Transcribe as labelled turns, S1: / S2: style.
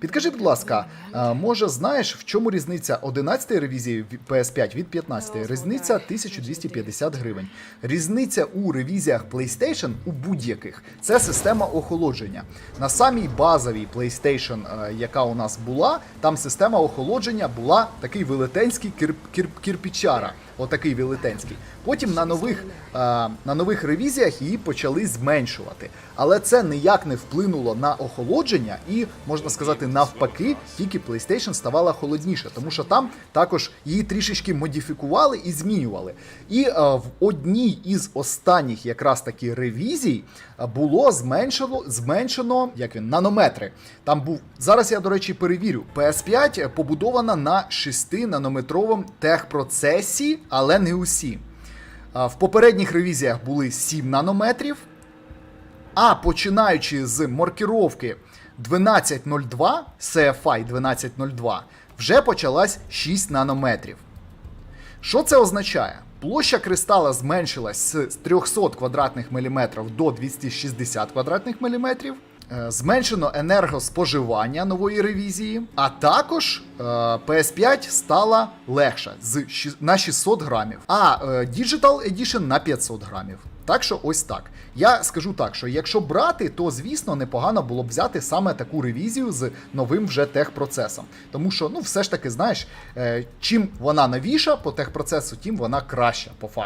S1: Підкажи, будь ласка, може знаєш, в чому різниця 11-ї ревізії PS5 від 15? Різниця 1250 гривень. Різниця у ревізіях PlayStation у будь-яких це система охолодження. На самій базовій PlayStation, е, яка у нас була, там система охолодження була такий велетенський кир, кир, кирпічара. Отакий велетенський. Потім на нових, е, на нових ревізіях її почали зменшувати. Але це ніяк не вплинуло на охолодження, і можна сказати, навпаки, тільки PlayStation ставала холодніше, тому що там також її трішечки модифікували і змінювали. І е, в одній із останніх якраз таки ревізій було зменшено, зменшено як він, нанометри. Там був зараз. Я до речі перевірю. PS5 побудована на 6 нанометровому техпроцесі, але не усі. В попередніх ревізіях були 7 нанометрів. А починаючи з маркіровки 1202, CFI 1202, вже почалась 6 нанометрів. Що це означає? Площа кристала зменшилась з 300 квадратних міліметрів до 260 квадратних міліметрів. Е, Зменшено енергоспоживання нової ревізії, а також е, PS5 стала легша з на 600 грамів, а е, Digital Edition на 500 грамів. Так що ось так. Я скажу так, що якщо брати, то звісно непогано було б взяти саме таку ревізію з новим вже техпроцесом. Тому що, ну, все ж таки, знаєш, е, чим вона новіша по техпроцесу, тим вона краща по факту.